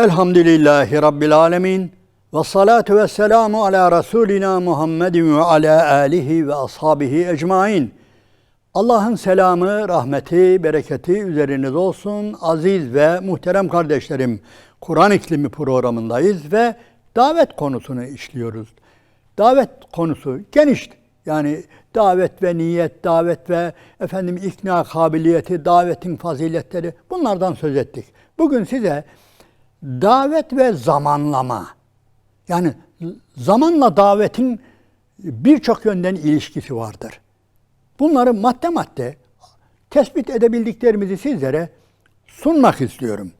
Elhamdülillahi Rabbil Alemin. Ve salatu ve selamu ala Resulina Muhammedin ve ala alihi ve ashabihi ecmain. Allah'ın selamı, rahmeti, bereketi üzeriniz olsun. Aziz ve muhterem kardeşlerim, Kur'an iklimi programındayız ve davet konusunu işliyoruz. Davet konusu geniş. Yani davet ve niyet, davet ve efendim ikna kabiliyeti, davetin faziletleri bunlardan söz ettik. Bugün size davet ve zamanlama yani zamanla davetin birçok yönden ilişkisi vardır. Bunları madde madde tespit edebildiklerimizi sizlere sunmak istiyorum.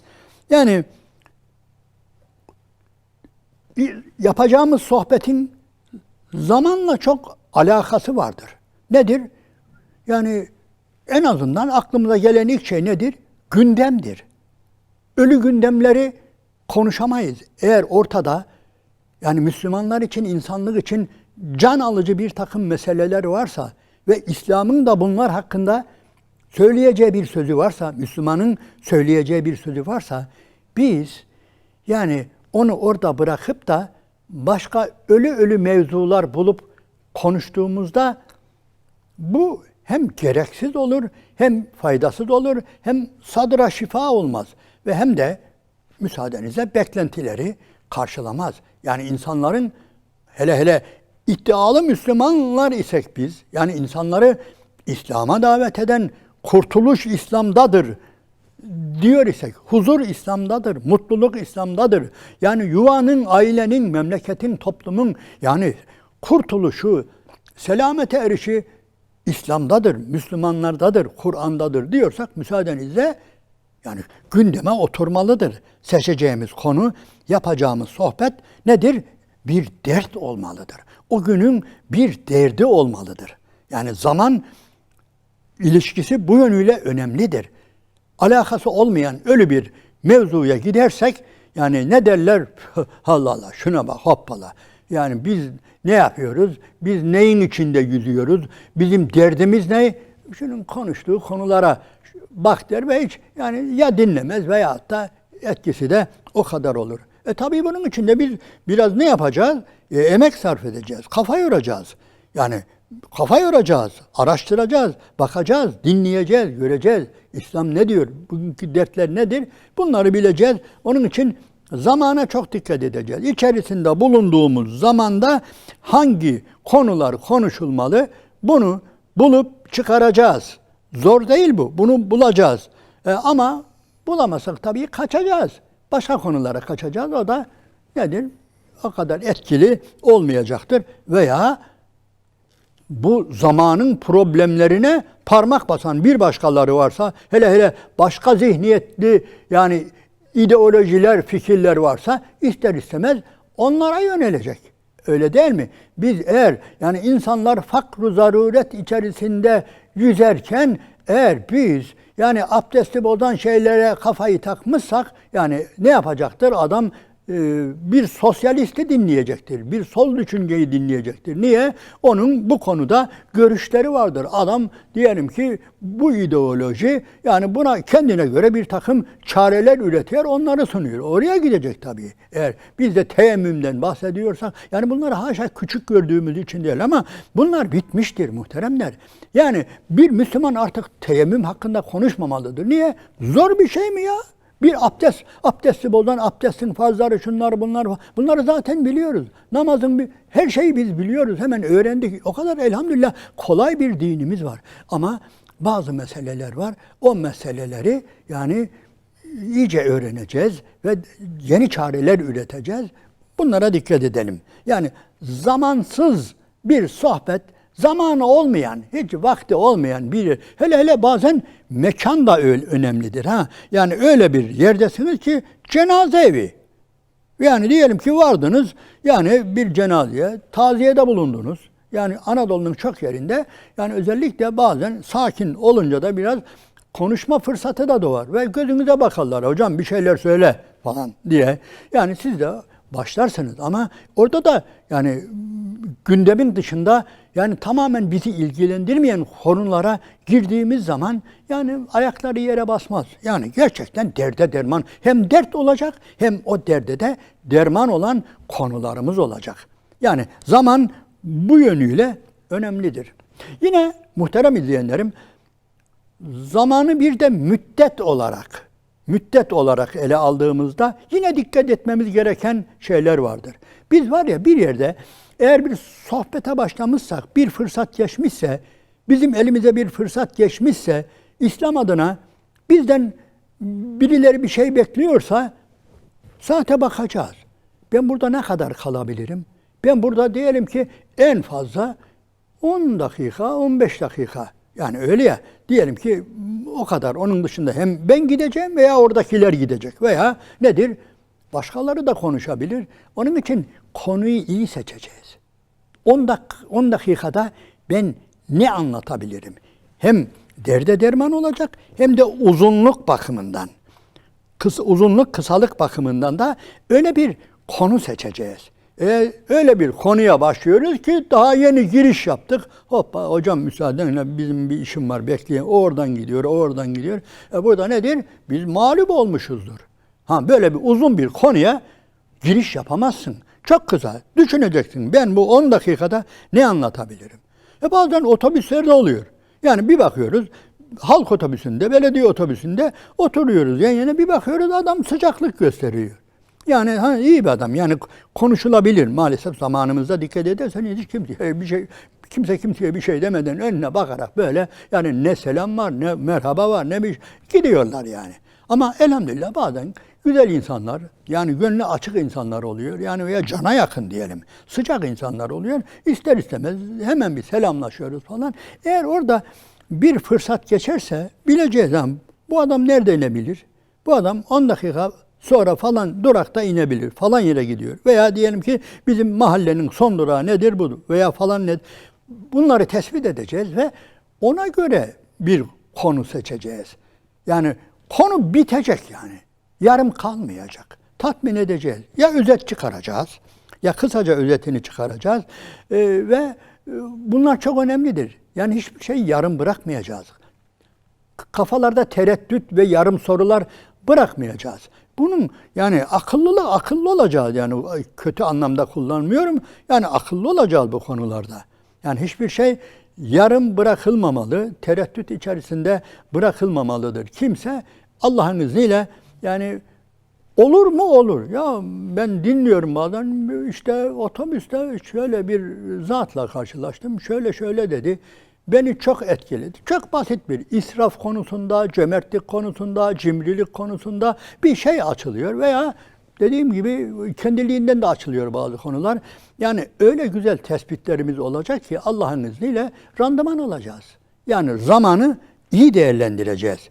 Yani yapacağımız sohbetin zamanla çok alakası vardır. Nedir? Yani en azından aklımıza gelen ilk şey nedir? Gündemdir. Ölü gündemleri konuşamayız. Eğer ortada yani Müslümanlar için, insanlık için can alıcı bir takım meseleler varsa ve İslam'ın da bunlar hakkında söyleyeceği bir sözü varsa, Müslümanın söyleyeceği bir sözü varsa biz yani onu orada bırakıp da başka ölü ölü mevzular bulup konuştuğumuzda bu hem gereksiz olur, hem faydasız olur, hem sadıra şifa olmaz ve hem de müsaadenizle beklentileri karşılamaz. Yani insanların hele hele iddialı Müslümanlar isek biz, yani insanları İslam'a davet eden kurtuluş İslam'dadır diyor isek, huzur İslam'dadır, mutluluk İslam'dadır. Yani yuvanın, ailenin, memleketin, toplumun yani kurtuluşu, selamete erişi İslam'dadır, Müslümanlardadır, Kur'an'dadır diyorsak müsaadenizle yani gündeme oturmalıdır. Seçeceğimiz konu, yapacağımız sohbet nedir? Bir dert olmalıdır. O günün bir derdi olmalıdır. Yani zaman ilişkisi bu yönüyle önemlidir. Alakası olmayan ölü bir mevzuya gidersek yani ne derler? Allah Allah şuna bak hoppala. Yani biz ne yapıyoruz? Biz neyin içinde yüzüyoruz? Bizim derdimiz ne? Şunun konuştuğu konulara bak der ve hiç yani ya dinlemez veyahut da etkisi de o kadar olur. E tabii bunun için de biz biraz ne yapacağız? E, emek sarf edeceğiz, kafa yoracağız. Yani kafa yoracağız, araştıracağız, bakacağız, dinleyeceğiz, göreceğiz. İslam ne diyor? Bugünkü dertler nedir? Bunları bileceğiz. Onun için zamana çok dikkat edeceğiz. İçerisinde bulunduğumuz zamanda hangi konular konuşulmalı? Bunu bulup çıkaracağız. Zor değil bu. Bunu bulacağız. E, ama bulamazsak tabii kaçacağız. Başka konulara kaçacağız. O da nedir? O kadar etkili olmayacaktır. Veya bu zamanın problemlerine parmak basan bir başkaları varsa, hele hele başka zihniyetli yani ideolojiler, fikirler varsa ister istemez onlara yönelecek. Öyle değil mi? Biz eğer yani insanlar fakru zaruret içerisinde yüzerken eğer biz yani abdesti bozan şeylere kafayı takmışsak yani ne yapacaktır? Adam bir sosyalisti dinleyecektir. Bir sol düşünceyi dinleyecektir. Niye? Onun bu konuda görüşleri vardır. Adam diyelim ki bu ideoloji yani buna kendine göre bir takım çareler üretiyor, onları sunuyor. Oraya gidecek tabii. Eğer biz de teyemmümden bahsediyorsak yani bunları haşa küçük gördüğümüz için değil ama bunlar bitmiştir muhteremler. Yani bir Müslüman artık teyemmüm hakkında konuşmamalıdır. Niye? Zor bir şey mi ya? Bir abdest, abdesti bozan abdestin farzları, şunlar bunlar, bunları zaten biliyoruz. Namazın bir, her şeyi biz biliyoruz, hemen öğrendik. O kadar elhamdülillah kolay bir dinimiz var. Ama bazı meseleler var. O meseleleri yani iyice öğreneceğiz ve yeni çareler üreteceğiz. Bunlara dikkat edelim. Yani zamansız bir sohbet, zamanı olmayan, hiç vakti olmayan bir hele hele bazen mekan da öyle önemlidir ha. Yani öyle bir yerdesiniz ki cenaze evi. Yani diyelim ki vardınız yani bir cenazeye taziyede bulundunuz. Yani Anadolu'nun çok yerinde yani özellikle bazen sakin olunca da biraz konuşma fırsatı da doğar ve gözünüze bakarlar hocam bir şeyler söyle falan diye. Yani siz de başlarsınız ama orada da yani gündemin dışında yani tamamen bizi ilgilendirmeyen konulara girdiğimiz zaman yani ayakları yere basmaz. Yani gerçekten derde derman hem dert olacak hem o derde de derman olan konularımız olacak. Yani zaman bu yönüyle önemlidir. Yine muhterem izleyenlerim zamanı bir de müddet olarak müddet olarak ele aldığımızda yine dikkat etmemiz gereken şeyler vardır. Biz var ya bir yerde eğer bir sohbete başlamışsak, bir fırsat geçmişse, bizim elimize bir fırsat geçmişse, İslam adına bizden birileri bir şey bekliyorsa saate bakacağız. Ben burada ne kadar kalabilirim? Ben burada diyelim ki en fazla 10 dakika, 15 dakika. Yani öyle ya. Diyelim ki o kadar. Onun dışında hem ben gideceğim veya oradakiler gidecek. Veya nedir? Başkaları da konuşabilir. Onun için konuyu iyi seçeceğiz. 10 dak 10 dakikada ben ne anlatabilirim? Hem derde derman olacak hem de uzunluk bakımından. Kısa, uzunluk kısalık bakımından da öyle bir konu seçeceğiz. E, öyle bir konuya başlıyoruz ki daha yeni giriş yaptık. Hoppa hocam müsaadenle bizim bir işim var bekleyin. Oradan gidiyor, oradan gidiyor. E, burada nedir? Biz mağlup olmuşuzdur. Ha böyle bir uzun bir konuya giriş yapamazsın. Çok kısa düşüneceksin. Ben bu 10 dakikada ne anlatabilirim? E bazen otobüslerde oluyor. Yani bir bakıyoruz halk otobüsünde, belediye otobüsünde oturuyoruz. Yan yana bir bakıyoruz adam sıcaklık gösteriyor. Yani ha, iyi bir adam. Yani konuşulabilir. Maalesef zamanımızda dikkat edersen hiç kimse bir şey kimse kimseye bir şey demeden önüne bakarak böyle yani ne selam var ne merhaba var ne bir gidiyorlar yani. Ama elhamdülillah bazen güzel insanlar yani gönlü açık insanlar oluyor. Yani veya cana yakın diyelim. Sıcak insanlar oluyor. İster istemez hemen bir selamlaşıyoruz falan. Eğer orada bir fırsat geçerse bileceğiz bu adam nerede inebilir? Bu adam 10 dakika sonra falan durakta inebilir. Falan yere gidiyor. Veya diyelim ki bizim mahallenin son durağı nedir budur. Veya falan ne. Bunları tespit edeceğiz ve ona göre bir konu seçeceğiz. Yani konu bitecek yani. Yarım kalmayacak. Tatmin edeceğiz. Ya özet çıkaracağız ya kısaca özetini çıkaracağız. Ee, ve e, bunlar çok önemlidir. Yani hiçbir şey yarım bırakmayacağız. Kafalarda tereddüt ve yarım sorular bırakmayacağız. Bunun yani akıllılık akıllı olacağız yani kötü anlamda kullanmıyorum. Yani akıllı olacağız bu konularda. Yani hiçbir şey yarım bırakılmamalı, tereddüt içerisinde bırakılmamalıdır. Kimse Allah'ın izniyle yani olur mu olur. Ya ben dinliyorum bazen işte otobüste şöyle bir zatla karşılaştım. Şöyle şöyle dedi beni çok etkiledi. Çok basit bir israf konusunda, cömertlik konusunda, cimrilik konusunda bir şey açılıyor veya dediğim gibi kendiliğinden de açılıyor bazı konular. Yani öyle güzel tespitlerimiz olacak ki Allah'ın izniyle randıman olacağız. Yani zamanı iyi değerlendireceğiz.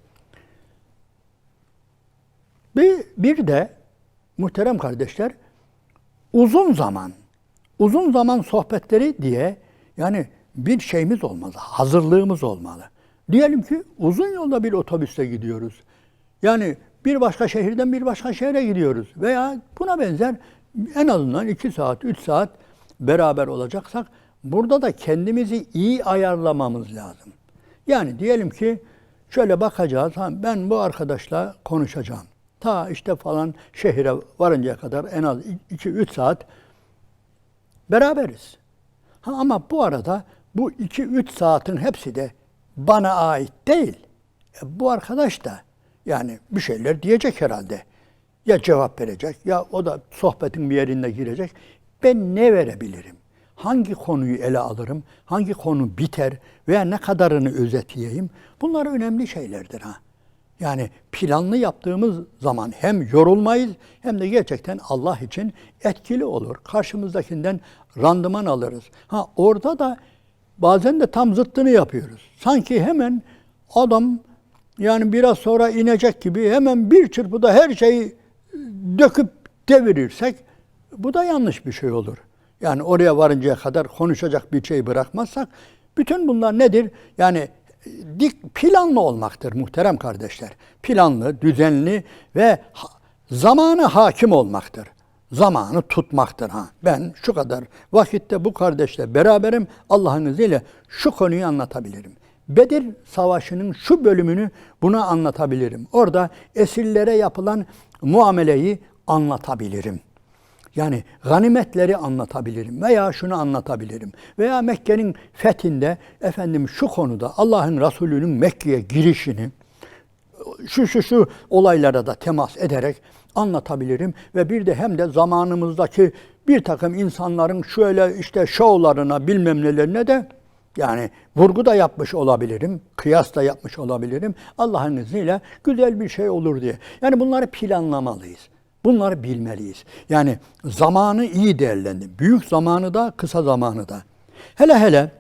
Bir, bir de muhterem kardeşler uzun zaman, uzun zaman sohbetleri diye yani bir şeyimiz olmalı, hazırlığımız olmalı. Diyelim ki uzun yolda bir otobüste gidiyoruz. Yani bir başka şehirden bir başka şehre gidiyoruz. Veya buna benzer en azından iki saat, üç saat beraber olacaksak burada da kendimizi iyi ayarlamamız lazım. Yani diyelim ki şöyle bakacağız, ben bu arkadaşla konuşacağım. Ta işte falan şehire varıncaya kadar en az 2-3 saat beraberiz. Ha, ama bu arada bu 2-3 saatin hepsi de bana ait değil. E, bu arkadaş da yani bir şeyler diyecek herhalde. Ya cevap verecek ya o da sohbetin bir yerinde girecek. Ben ne verebilirim? Hangi konuyu ele alırım? Hangi konu biter veya ne kadarını özetleyeyim? Bunlar önemli şeylerdir ha. Yani planlı yaptığımız zaman hem yorulmayız hem de gerçekten Allah için etkili olur. Karşımızdakinden randıman alırız. Ha orada da bazen de tam zıttını yapıyoruz. Sanki hemen adam yani biraz sonra inecek gibi hemen bir çırpıda her şeyi döküp devirirsek bu da yanlış bir şey olur. Yani oraya varıncaya kadar konuşacak bir şey bırakmazsak bütün bunlar nedir? Yani dik planlı olmaktır muhterem kardeşler. Planlı, düzenli ve zamanı hakim olmaktır. Zamanı tutmaktır ha. Ben şu kadar vakitte bu kardeşle beraberim Allah'ın izniyle şu konuyu anlatabilirim. Bedir Savaşı'nın şu bölümünü buna anlatabilirim. Orada esirlere yapılan muameleyi anlatabilirim. Yani ganimetleri anlatabilirim veya şunu anlatabilirim. Veya Mekke'nin fethinde efendim şu konuda Allah'ın Resulü'nün Mekke'ye girişini şu şu şu olaylara da temas ederek anlatabilirim ve bir de hem de zamanımızdaki bir takım insanların şöyle işte şovlarına bilmem nelerine de yani vurgu da yapmış olabilirim, kıyas da yapmış olabilirim. Allah'ın izniyle güzel bir şey olur diye. Yani bunları planlamalıyız. Bunları bilmeliyiz. Yani zamanı iyi değerlendir. Büyük zamanı da, kısa zamanı da. Hele hele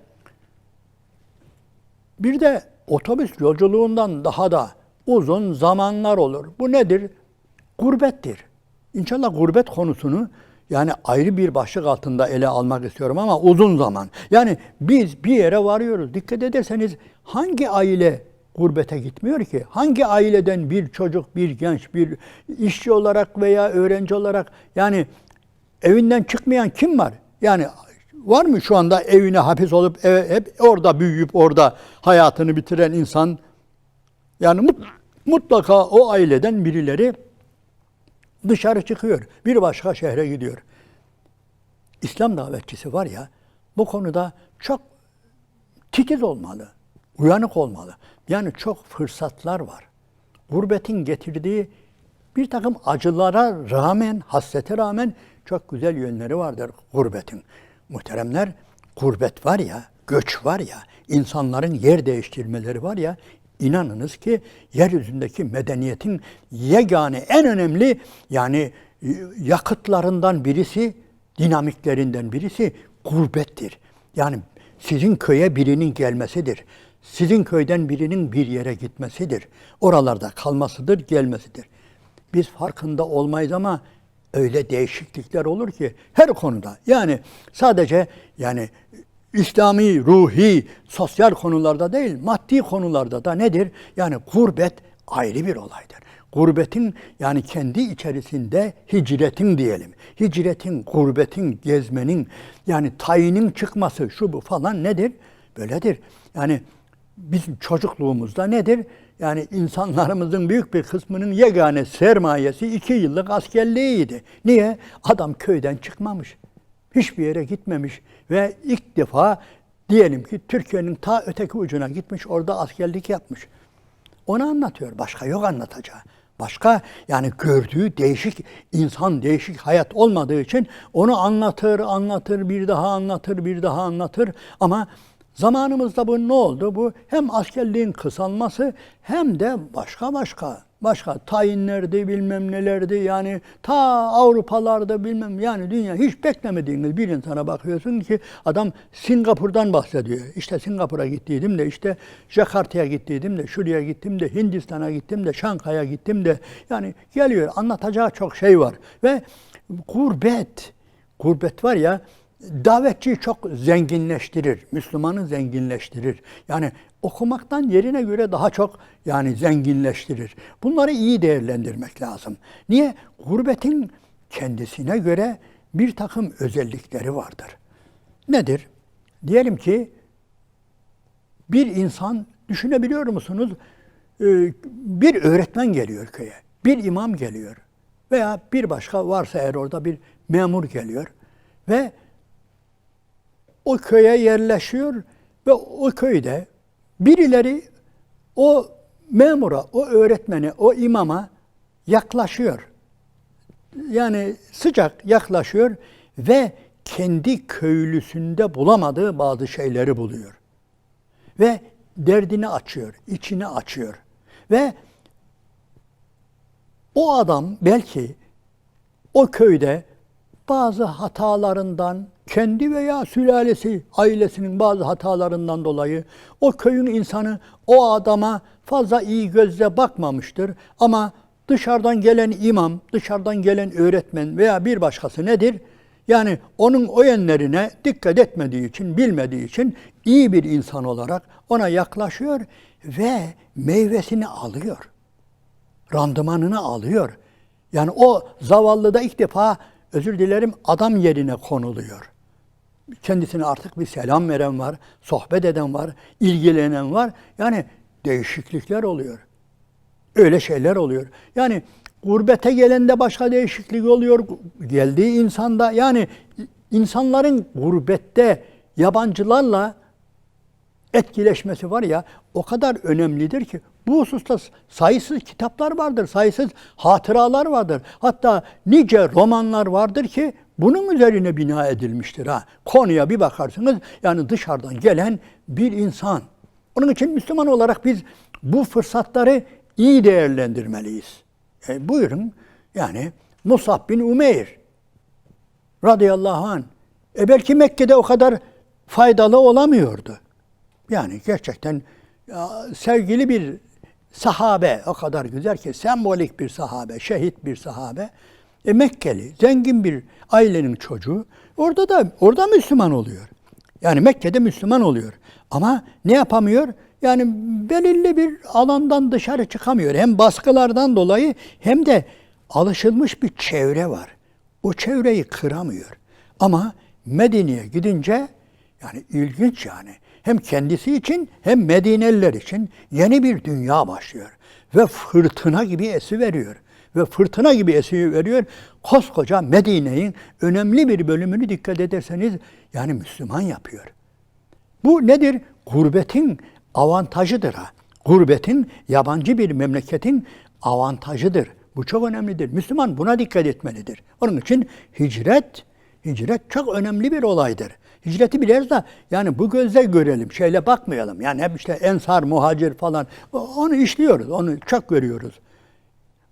bir de otobüs yolculuğundan daha da uzun zamanlar olur. Bu nedir? Gurbettir. İnşallah gurbet konusunu yani ayrı bir başlık altında ele almak istiyorum ama uzun zaman. Yani biz bir yere varıyoruz. Dikkat ederseniz hangi aile gurbete gitmiyor ki? Hangi aileden bir çocuk, bir genç, bir işçi olarak veya öğrenci olarak yani evinden çıkmayan kim var? Yani var mı şu anda evine hapis olup eve, hep orada büyüyüp orada hayatını bitiren insan? Yani mutlaka o aileden birileri dışarı çıkıyor. Bir başka şehre gidiyor. İslam davetçisi var ya bu konuda çok titiz olmalı, uyanık olmalı. Yani çok fırsatlar var. Gurbetin getirdiği bir takım acılara rağmen, hasrete rağmen çok güzel yönleri vardır gurbetin. Muhteremler, gurbet var ya, göç var ya, insanların yer değiştirmeleri var ya, inanınız ki yeryüzündeki medeniyetin yegane en önemli yani e, yakıtlarından birisi, dinamiklerinden birisi gurbettir. Yani sizin köye birinin gelmesidir. Sizin köyden birinin bir yere gitmesidir. Oralarda kalmasıdır, gelmesidir. Biz farkında olmayız ama öyle değişiklikler olur ki her konuda. Yani sadece yani İslami, ruhi, sosyal konularda değil, maddi konularda da nedir? Yani gurbet ayrı bir olaydır. Gurbetin yani kendi içerisinde hicretin diyelim. Hicretin, gurbetin, gezmenin yani tayinin çıkması şu bu falan nedir? Böyledir. Yani bizim çocukluğumuzda nedir? Yani insanlarımızın büyük bir kısmının yegane sermayesi iki yıllık askerliğiydi. Niye? Adam köyden çıkmamış. Hiçbir yere gitmemiş ve ilk defa diyelim ki Türkiye'nin ta öteki ucuna gitmiş, orada askerlik yapmış. Onu anlatıyor. Başka yok anlatacağı. Başka yani gördüğü değişik insan, değişik hayat olmadığı için onu anlatır, anlatır, bir daha anlatır, bir daha anlatır. Ama zamanımızda bu ne oldu? Bu hem askerliğin kısalması hem de başka başka başka tayinlerdi bilmem nelerdi yani ta Avrupalarda bilmem yani dünya hiç beklemediğiniz bir insana bakıyorsun ki adam Singapur'dan bahsediyor. İşte Singapur'a gittiydim de işte Jakarta'ya gittiydim de şuraya gittim de Hindistan'a gittim de Şankay'a gittim de yani geliyor anlatacağı çok şey var ve gurbet gurbet var ya davetçiyi çok zenginleştirir. Müslümanı zenginleştirir. Yani okumaktan yerine göre daha çok yani zenginleştirir. Bunları iyi değerlendirmek lazım. Niye? Gurbetin kendisine göre bir takım özellikleri vardır. Nedir? Diyelim ki bir insan düşünebiliyor musunuz? Ee, bir öğretmen geliyor köye, bir imam geliyor veya bir başka varsa eğer orada bir memur geliyor ve o köye yerleşiyor ve o köyde birileri o memura, o öğretmeni, o imama yaklaşıyor. Yani sıcak yaklaşıyor ve kendi köylüsünde bulamadığı bazı şeyleri buluyor. Ve derdini açıyor, içini açıyor. Ve o adam belki o köyde bazı hatalarından, kendi veya sülalesi, ailesinin bazı hatalarından dolayı o köyün insanı o adama fazla iyi gözle bakmamıştır. Ama dışarıdan gelen imam, dışarıdan gelen öğretmen veya bir başkası nedir? Yani onun o yönlerine dikkat etmediği için, bilmediği için iyi bir insan olarak ona yaklaşıyor ve meyvesini alıyor. Randımanını alıyor. Yani o zavallıda ilk defa özür dilerim adam yerine konuluyor. Kendisine artık bir selam veren var, sohbet eden var, ilgilenen var. Yani değişiklikler oluyor. Öyle şeyler oluyor. Yani gurbete gelende başka değişiklik oluyor. Geldiği insanda yani insanların gurbette yabancılarla etkileşmesi var ya o kadar önemlidir ki bu hususta sayısız kitaplar vardır, sayısız hatıralar vardır. Hatta nice romanlar vardır ki bunun üzerine bina edilmiştir ha. Konuya bir bakarsınız yani dışarıdan gelen bir insan. Onun için Müslüman olarak biz bu fırsatları iyi değerlendirmeliyiz. E, buyurun yani Musab bin Umeyr radıyallahu anh. E belki Mekke'de o kadar faydalı olamıyordu. Yani gerçekten ya, sevgili bir sahabe o kadar güzel ki sembolik bir sahabe, şehit bir sahabe. E Mekkeli, zengin bir ailenin çocuğu. Orada da orada Müslüman oluyor. Yani Mekke'de Müslüman oluyor. Ama ne yapamıyor? Yani belirli bir alandan dışarı çıkamıyor. Hem baskılardan dolayı hem de alışılmış bir çevre var. O çevreyi kıramıyor. Ama Medine'ye gidince yani ilginç yani. Hem kendisi için hem Medineliler için yeni bir dünya başlıyor. Ve fırtına gibi esi veriyor. Ve fırtına gibi esi veriyor. Koskoca Medine'nin önemli bir bölümünü dikkat ederseniz yani Müslüman yapıyor. Bu nedir? Gurbetin avantajıdır ha. Gurbetin yabancı bir memleketin avantajıdır. Bu çok önemlidir. Müslüman buna dikkat etmelidir. Onun için hicret, hicret çok önemli bir olaydır. Hicreti biraz da yani bu gözle görelim, şeyle bakmayalım. Yani hep işte ensar, muhacir falan onu işliyoruz, onu çok görüyoruz.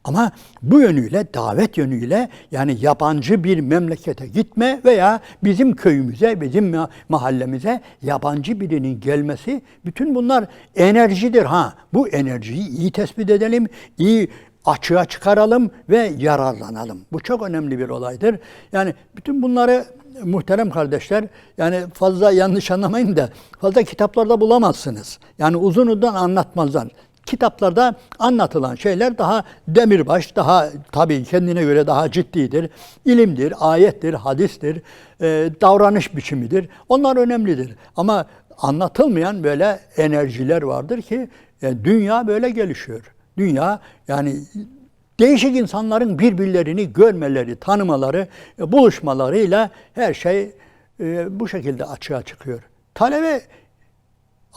Ama bu yönüyle, davet yönüyle yani yabancı bir memlekete gitme veya bizim köyümüze, bizim mahallemize yabancı birinin gelmesi bütün bunlar enerjidir ha. Bu enerjiyi iyi tespit edelim, iyi açığa çıkaralım ve yararlanalım. Bu çok önemli bir olaydır. Yani bütün bunları muhterem kardeşler yani fazla yanlış anlamayın da fazla kitaplarda bulamazsınız. Yani uzun uzun anlatmazlar. Kitaplarda anlatılan şeyler daha demirbaş, daha tabii kendine göre daha ciddidir. İlimdir, ayettir, hadistir, e, davranış biçimidir. Onlar önemlidir. Ama anlatılmayan böyle enerjiler vardır ki e, dünya böyle gelişiyor. Dünya yani değişik insanların birbirlerini görmeleri, tanımaları, e, buluşmalarıyla her şey e, bu şekilde açığa çıkıyor. Talebe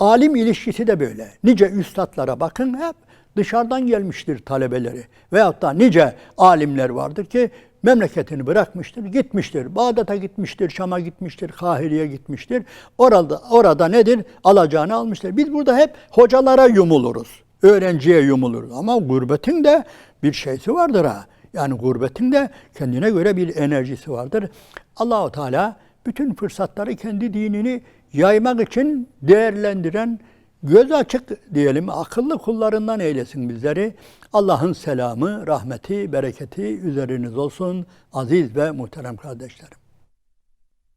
alim ilişkisi de böyle. Nice üstadlara bakın hep dışarıdan gelmiştir talebeleri. Veyahut da nice alimler vardır ki memleketini bırakmıştır, gitmiştir. Bağdat'a gitmiştir, Şam'a gitmiştir, Kahire'ye gitmiştir. Orada orada nedir? Alacağını almıştır. Biz burada hep hocalara yumuluruz. Öğrenciye yumuluruz. Ama gurbetin de bir şeysi vardır ha. Yani gurbetin de kendine göre bir enerjisi vardır. Allahu Teala bütün fırsatları kendi dinini yaymak için değerlendiren göz açık diyelim akıllı kullarından eylesin bizleri. Allah'ın selamı, rahmeti, bereketi üzeriniz olsun aziz ve muhterem kardeşlerim.